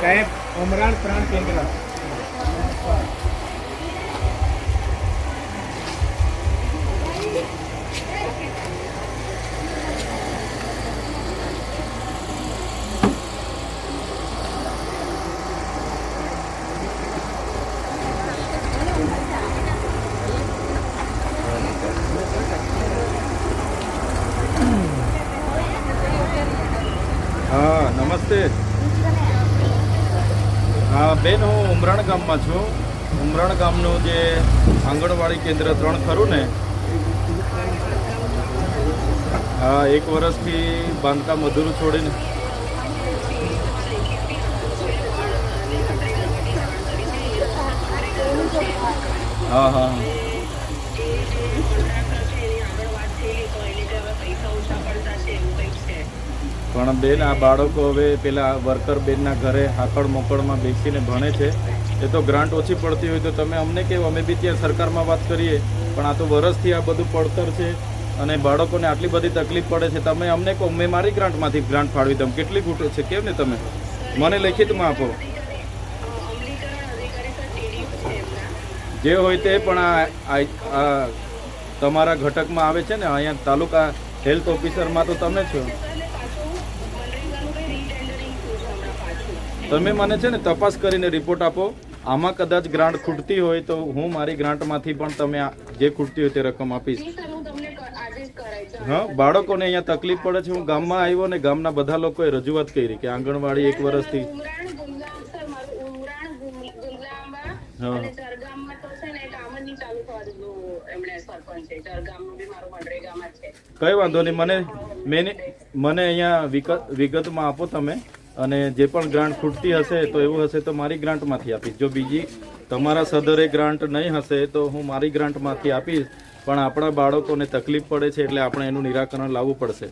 સાહેબ ઉમરાણ પ્રાણ કેન્દ્ર હા નમસ્તે. હા, બેન, હું ઉમરાણ ગામમાં છું. ઉમરાણ ગામનું જે આંગણવાડી કેન્દ્ર ત્રણ ખરું ને? હા, એક વર્ષથી બાંધકામ અધૂરું છોડીને. હા હા. પણ બેન આ બાળકો હવે પેલા વર્કર બેનના ઘરે હાકડ મોકળમાં બેસીને ભણે છે. એ તો ગ્રાન્ટ ઓછી પડતી હોય તો તમે અમને કેવું? અમે બી ત્યાં સરકારમાં વાત કરીએ. પણ આ તો વરસથી આ બધું પડતર છે અને બાળકોને આટલી બધી તકલીફ પડે છે. તમે અમને કહો, મેં મારી ગ્રાન્ટમાંથી ગ્રાન્ટ ફાળવી દઉં. કેટલી ખૂટે છે? કેમ ને તમે? મને લેખિતમાં આપો. જે હોય તે પણ આ તમારા ઘટકમાં આવે છે ને? અહીંયા તાલુકા હેલ્થ ઓફિસરમાં તો તમે છો. તમે મને છે ને તપાસ કરીને રિપોર્ટ આપો. આમાં કદાચ ગ્રાન્ટ ખૂટતી હોય તો હું મારી ગ્રાન્ટમાંથી પણ તમે જે ખૂટતી હોય તે રકમ આપીશ. હા બાળકોને અહીંયા તકલીફ પડે છે. હું ગામમાં આવ્યો ને ગામના બધા લોકોએ રજૂઆત કરી કે આંગણવાડી એક વર્ષથી. કઈ વાંધો નહીં. મને મેને મને અહીંયા વિગત વિગતમાં આપો તમે. અને જે પણ ગ્રાન્ટ ખૂટતી હશે તો એવું હશે તો મારી ગ્રાન્ટમાંથી આપીશ. જો બીજી તમારા સદરે ગ્રાન્ટ નહીં હશે તો હું મારી ગ્રાન્ટમાંથી આપીશ. પણ આપણા બાળકોને તકલીફ પડે છે એટલે આપણે એનું નિરાકરણ લાવવું પડશે.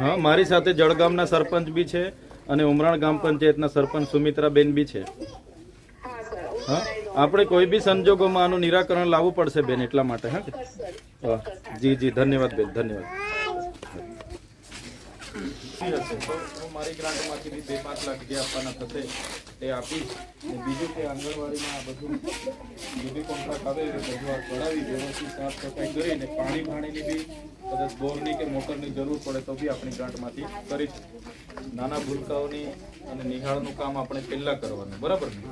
હું, મારી સાથે જળગામના સરપંચ બી છે અને ઉમરાણ ગામ પંચાયતના સરપંચ સુમિત્રાબેન બી છે. હા, આપણે કોઈ બી સંજોગોમાં આનું નિરાકરણ લાવવું પડશે બેન એટલા માટે હા. જી જી, ધન્યવાદ બેન, ધન્યવાદ. હશે. તો હું મારી ગ્રાન્ટમાંથી બી બે પાંચ લાખ જે આપવાના થશે તે આપીશ. અને બીજું કે આંગણવાડીમાં બધું જે બી કોન્ટ્રાક્ટ આવે એ સાફ સફાઈ કરીને પાણી પાણીની બી કદાચ કે મોટરની જરૂર પડે તો બી આપણી ગ્રાન્ટમાંથી કરીશું નાના ભૂલકાઓની અને નિહાળનું કામ આપણે પહેલાં કરવાનું, બરાબર ને?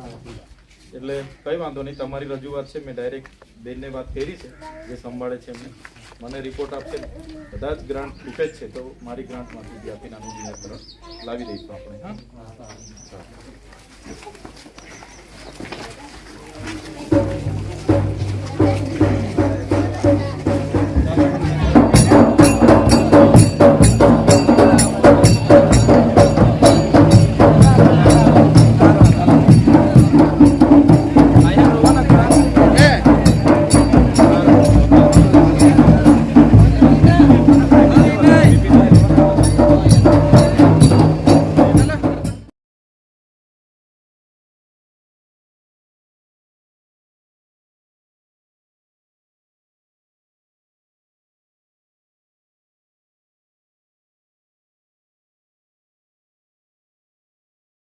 એટલે કઈ વાંધો નહીં, તમારી રજૂઆત છે, મેં ડાયરેક્ટ બેનને વાત કરી છે, જે સંભાળે છે એમને. મને રિપોર્ટ આપશે ને બધા જ ગ્રાન્ટ ખૂટે જ છે, તો મારી ગ્રાન્ટમાંથી બી આપીને આનું લાવી દઈશું આપણે, હા.